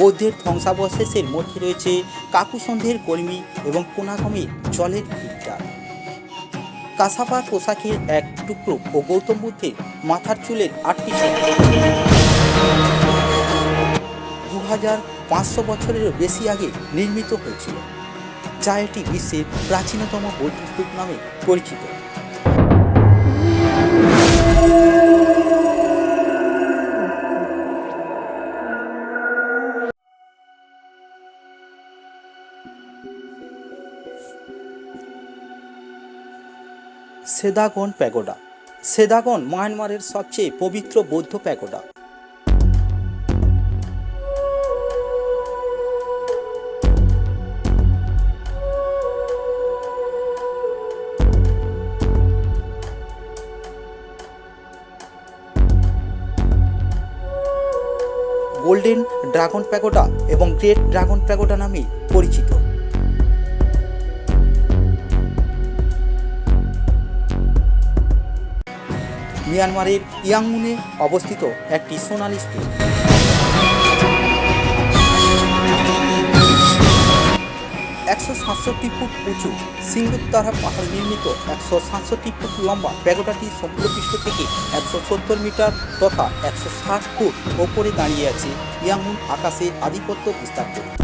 বৌদ্ধের ধ্বংসাবশেষের মধ্যে রয়েছে কাকুসন্ধের কর্মী এবং কোনাগমের জলের ফিল্টার কাসাপার পোশাকের এক টুকরো ও গৌতম বুদ্ধের মাথার চুলের আটটি দু হাজার পাঁচশো বছরেরও বেশি আগে নির্মিত হয়েছিল, যা এটি বিশ্বের প্রাচীনতম বৌদ্ধ স্তূপ নামে পরিচিত। সেদাগন প্যাগোডা। সেদাগন মায়ানমারের সবচেয়ে পবিত্র বৌদ্ধ প্যাগোডা। গোল্ডেন ড্রাগন প্যাগোডা এবং গ্রেট ড্রাগন প্যাগোডা নামে পরিচিত। মিয়ানমারের ইয়াংমুনে অবস্থিত একটি সোনালি স্তূপ একশো সাতষট্টি ফুট উঁচু সিঙ্গুত্তারা পাহাড় নির্মিত একশো সাতষট্টি ফুট লম্বা প্যাগোডাটি সমুদ্রপৃষ্ঠ থেকে একশো সত্তর মিটার তথা একশো ষাট ফুট ওপরে দাঁড়িয়ে আছে ইয়াংমুন আকাশে আধিপত্য বিস্তার করে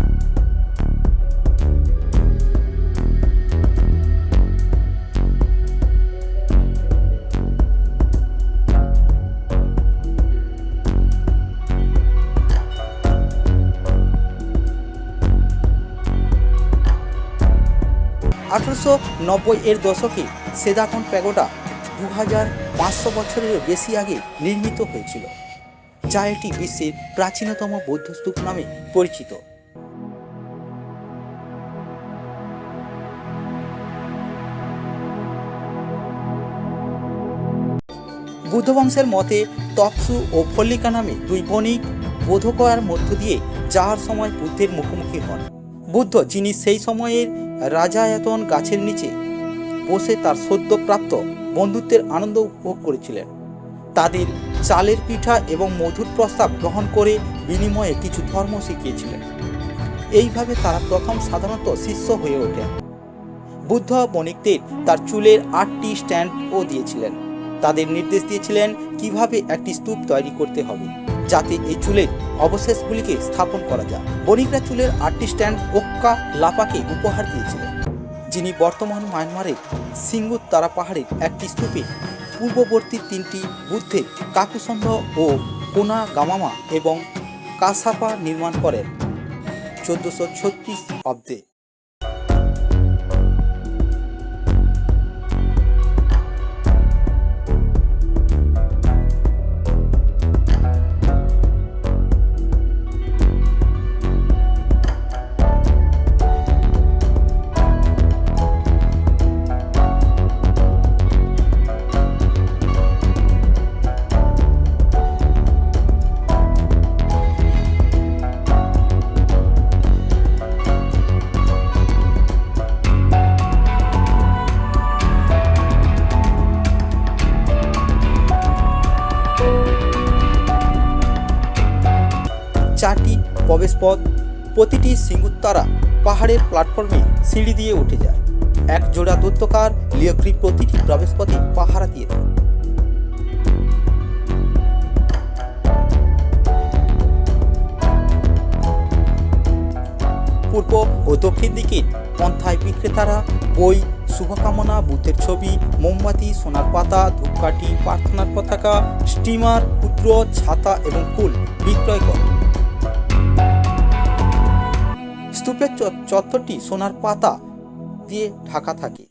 আঠারোশো নব্বই এর দশকে সেদাকন প্যাগোডা দু হাজার পাঁচশো বছরেরও বেশি আগে নির্মিত হয়েছিল, যা এটি বিশ্বের প্রাচীনতম বৌদ্ধ স্তূপ নামে পরিচিত। বুদ্ধ বংশের মতে, তপসু ও ফল্লিকা নামে দুই বণিক বোধকয়ার মধ্য দিয়ে যাওয়ার সময় বুদ্ধের মুখোমুখি হন। বুদ্ধ যিনি সেই সময়ের রাজায়তন গাছের নিচে বসে তার সদ্যপ্রাপ্ত বন্ধুত্বের আনন্দ উপভোগ করেছিলেন। তাদের চালের পিঠা এবং মধুর প্রস্তাব গ্রহণ করে বিনিময়ে কিছু ধর্ম শিখিয়েছিলেন। এইভাবে তারা প্রথম সাধারণত শিষ্য হয়ে ওঠেন। বুদ্ধ বণিকদের তার চুলের আটটি স্ট্যান্ডও দিয়েছিলেন। তাদের নির্দেশ দিয়েছিলেন কীভাবে একটি স্তূপ তৈরি করতে হবে। যাতে এই চুলের অবশেষগুলিকে স্থাপন করা যায়। বণিকরা চুলের আটটি স্ট্যান্ড ওক্কা লাপাকে উপহার দিয়েছিলেন। যিনি বর্তমান মায়ানমারের সিঙ্গুত তারা পাহাড়ের একটি স্তূপে পূর্ববর্তী তিনটি বুদ্ধের কাকুসন্ধ ও কোনা গামামা এবং কাসাপা নির্মাণ করেন। চোদ্দশো ছত্রিশ অব্দে। প্রবেশপথ প্রতিটি সিঙ্গুত্তারা পাহাড়ের প্ল্যাটফর্মে সিঁড়ি দিয়ে উঠে যায়। এক জোড়া দৈত্যকার লিওক্রি প্রতিটি প্রবেশপথে পাহারা দিয়ে দেয়। পূর্ব ও দক্ষিণ দিকে পন্থায় বিক্রেতারা বই, শুভকামনা বুদ্ধের ছবি, মোমবাতি, সোনার পাতা, ধূপকাঠি, প্রার্থনার পতাকা, স্টিমার, ক্ষুদ্র, ছাতা এবং ফুল বিক্রয় করে। স্তূপের চত্বরটি সোনার পাতা দিয়ে ঢাকা থাকে।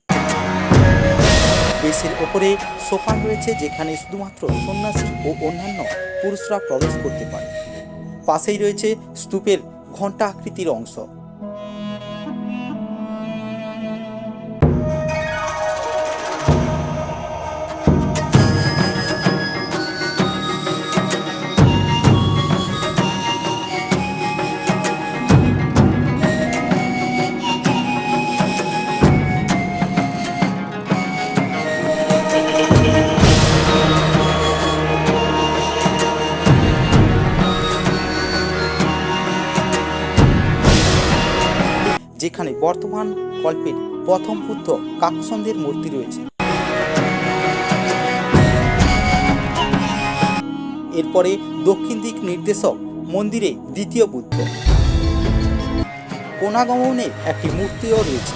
বেসের ওপরে সোফা রয়েছে যেখানে শুধুমাত্র সন্ন্যাসী ও অন্যান্য পুরুষরা প্রবেশ করতে পারে। পাশেই রয়েছে স্তূপের ঘণ্টা আকৃতির অংশ। এখানে বর্তমান কল্পের প্রথম বুদ্ধ কাকসন্দের মূর্তি রয়েছে। এরপরে দক্ষিণ দিক নির্দেশক মন্দিরে দ্বিতীয় বুদ্ধ কোনাগমনে একটি মূর্তিও রয়েছে।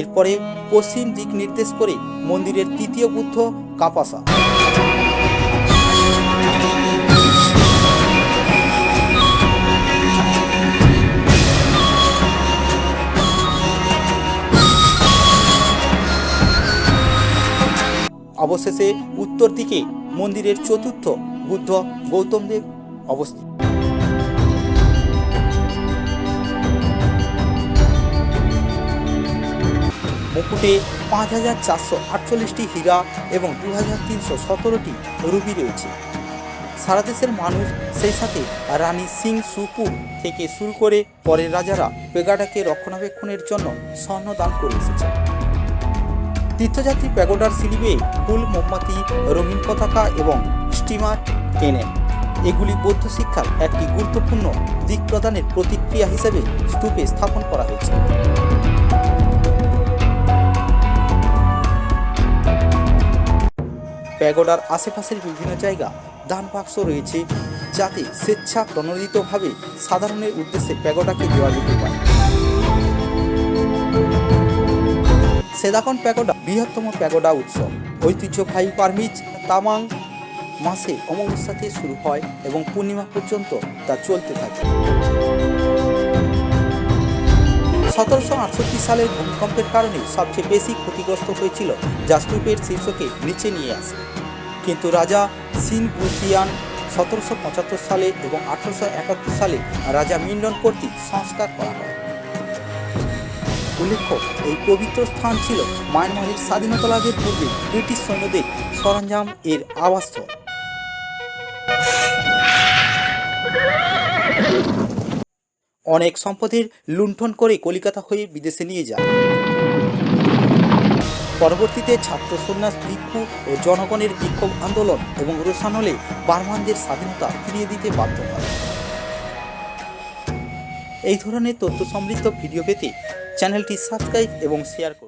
এরপরে পশ্চিম দিক নির্দেশ করে মন্দিরের তৃতীয় বুদ্ধ কাপাসা। অবশেষে উত্তর দিকে মন্দিরের চতুর্থ বুদ্ধ গৌতম দেব অবস্থিত। মুকুটে পাঁচ হাজার চারশো আটচল্লিশটি হীরা এবং দু হাজার তিনশো সতেরোটি রুবি রয়েছে। সারা দেশের মানুষ সেই সাথে রানী সিং সুপুর থেকে শুরু করে পরের রাজারা পেগাডাকে রক্ষণাবেক্ষণের জন্য স্বর্ণ দান করে এসেছে তীর্থযাত্রী প্যাগোডার স্লিপে ফুল, মোমবাতি, রঙিন পতাকা এবং স্টিমার কেনেন। এগুলি বৌদ্ধ শিক্ষার একটি গুরুত্বপূর্ণ দিক প্রদানের প্রতিক্রিয়া হিসেবে স্তূপে স্থাপন করা হয়েছে। প্যাগোডার আশেপাশের বিভিন্ন জায়গা, দান বাক্স রয়েছে যাতে স্বেচ্ছা প্রণোদিতভাবে সাধারণের উদ্দেশ্যে প্যাগোডাকে দেওয়া যেতে পারে। সেদাকন প্যাগোডা, বৃহত্তম প্যাগোডা উৎসব। ঐতিহ্যবাহী পারমিজ তামাং মাসে অমাবস্যাতে শুরু হয় এবং পূর্ণিমা পর্যন্ত তা চলতে থাকে। সতেরোশো আটষট্টি সালের ভূমিকম্পের কারণে সবচেয়ে বেশি ক্ষতিগ্রস্ত হয়েছিল যা স্তূপের শীর্ষকে নিচে নিয়ে আসে। কিন্তু রাজা সিন বুসিয়ান সতেরোশো পঁচাত্তর সালে এবং আঠারোশো একাত্তর সালে রাজা মিন্ডন কর্তৃক সংস্কার করা হয়। উল্লেখ্য, এই পবিত্র স্থান ছিল মায়ানমারের স্বাধীনতা লাভের পূর্বে ব্রিটিশ সৈন্যদের সরঞ্জাম এর আবাসস্থল। অনেক সম্পদের লুণ্ঠন করে কলিকাতা হয়ে বিদেশে নিয়ে যায়। পরবর্তীতে ছাত্র সন্ন্যাস ভিক্ষু ও জনগণের বিক্ষোভ আন্দোলন এবং রোশান হলে বার্মানদের স্বাধীনতা ফিরিয়ে দিতে বাধ্য হয়। এই ধরনের তথ্য সমৃদ্ধ ভিডিও পেতে চ্যানেলটি সাবস্ক্রাইব এবং শেয়ার করুন।